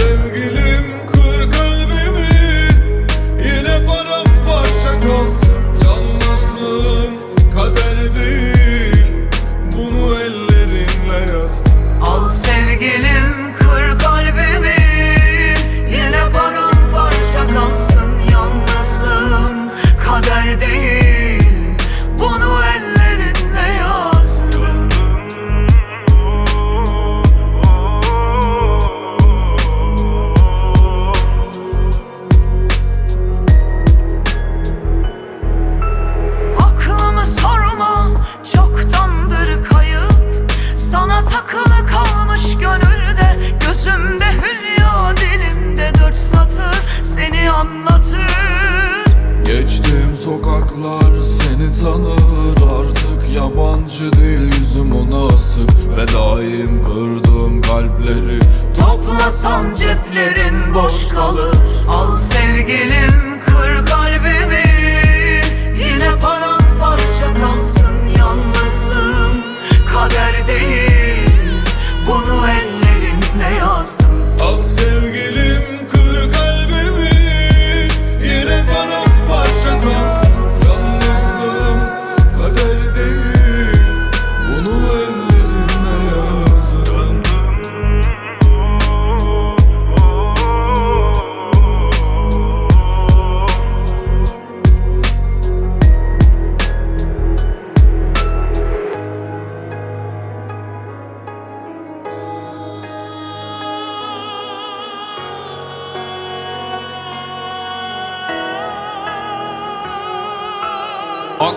sevgili Takılı kalmış gönülde. Gözümde hülya dilimde Dört satır seni anlatır. Geçtiğim sokaklar seni tanır. Artık yabancı değil yüzüm ona asık. Fedaim kırdım kalpleri Toplasan ceplerin boş kalır. Al sevgilim